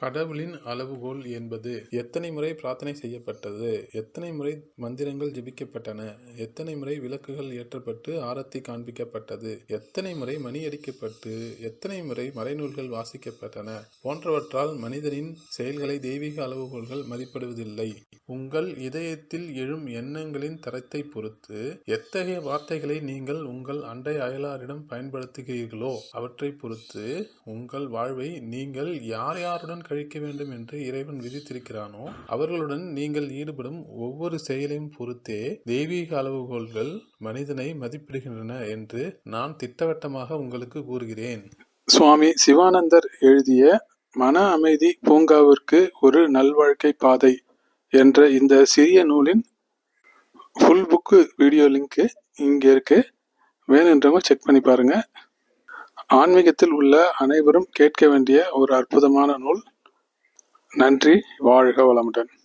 கடவுளின் அளவுகோல் என்பது எத்தனை முறை பிரார்த்தனை செய்யப்பட்டது எத்தனை முறை மந்திரங்கள் ஜெபிக்கப்பட்டன எத்தனை முறை விளக்குகள் ஏற்றப்பட்டு ஆரத்தி காண்பிக்கப்பட்டது எத்தனை முறை மணி அடிக்கப்பட்டு எத்தனை முறை மறைநூல்கள் வாசிக்கப்பட்டன போன்றவற்றால் மனிதனின் செயல்களை தெய்வீக அளவுகோல்கள் மதிப்பிடுவதில்லை. உங்கள் இதயத்தில் எழும் எண்ணங்களின் தரத்தை பொறுத்து எத்தகைய வார்த்தைகளை நீங்கள் உங்கள் அண்டை அயலாரிடம் பயன்படுத்துகிறீர்களோ அவற்றை பொறுத்து உங்கள் வாழ்வை நீங்கள் யார் யாருடன் கழிக்க வேண்டும் என்று இறைவன் விதித்திருக்கிறானோ அவர்களுடன் நீங்கள் ஈடுபடும் ஒவ்வொரு செயலையும் பொறுத்தே தெய்வீக அளவுகோல்கள் மனிதனை மதிப்பிடுகின்றன என்று நான் திட்டவட்டமாக உங்களுக்கு கூறுகிறேன். சுவாமி சிவானந்தர் எழுதிய மன அமைதி பூங்காவிற்கு ஒரு நல்வாழ்க்கை பாதை என்ற இந்த சிறிய நூலின் ஃபுல் புக்கு வீடியோ லிங்க்கு இங்கே இருக்கு. வேணுன்றவங்க செக் பண்ணி பாருங்க. ஆன்மீகத்தில் உள்ள அனைவரும் கேட்க வேண்டிய ஒரு அற்புதமான நூல். நன்றி. வாழ்க வளமுடன்.